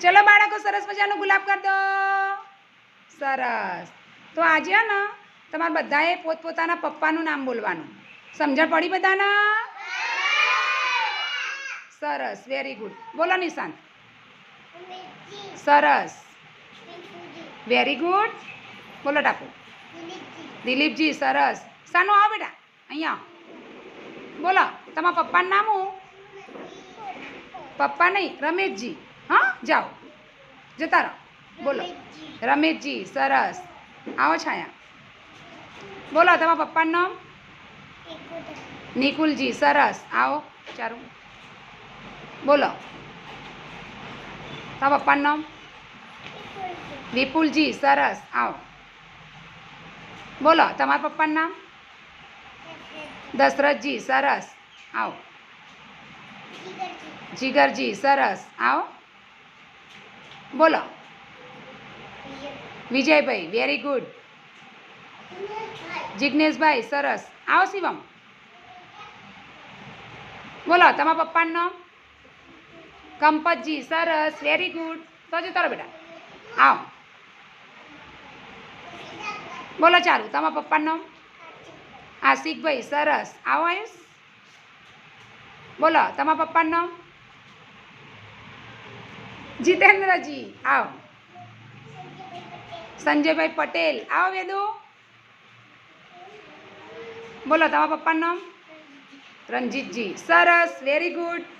ચલો બાળકો, સરસ મજાનું ગુલાબ કર સરસ. તો આજે ને, તમારે બધાએ પોતપોતાના પપ્પાનું નામ બોલવાનું. સમજણ પડી બધાના? સરસ વેરી ગુડ બોલો નિશાંત. સરસ. વેરી ગુડ બોલો ટાપુ. દિલીપજી, સરસ. સાનું આવો બેટા, અહીંયા. બોલો, તમારા પપ્પાનું નામ હું પપ્પા નહીં, રમેશજી. હા? જાઓ. જતા રહો. બોલો. રમેશજી. સરસ. આવો છાયા. બોલો તમારા પપ્પાનું નામ? નિકુલજી. સરસ. આવો ચારું બોલો. તમારા પપ્પાનું નામ? વિપુલજી. સરસ. આવો. બોલો તમારા પપ્પાનું નામ? દશરથજી. સરસ. આવો. જીગરજી સરસ. આવો. બોલો. વિજયભાઈ વેરી ગુડ જિજ્ઞેશભાઈ સરસ. આવો શિવમ. બોલો, તમારા પપ્પાનું નામ? કંપતજી, સરસ વેરી ગુડ તો જતો રહો બેટા. આવો. બોલો ચાલુ, તમારા પપ્પાનું નામ? આશિકભાઈ, સરસ. આવો આયુષ. બોલો, તમારા પપ્પાનું નામ? જીતેન્દ્રજી આવો. સંજયભાઈ પટેલ આવો વેદુ. બોલો તમારા પપ્પાનું નામ? રણજીતજી. સરસ વેરી ગુડ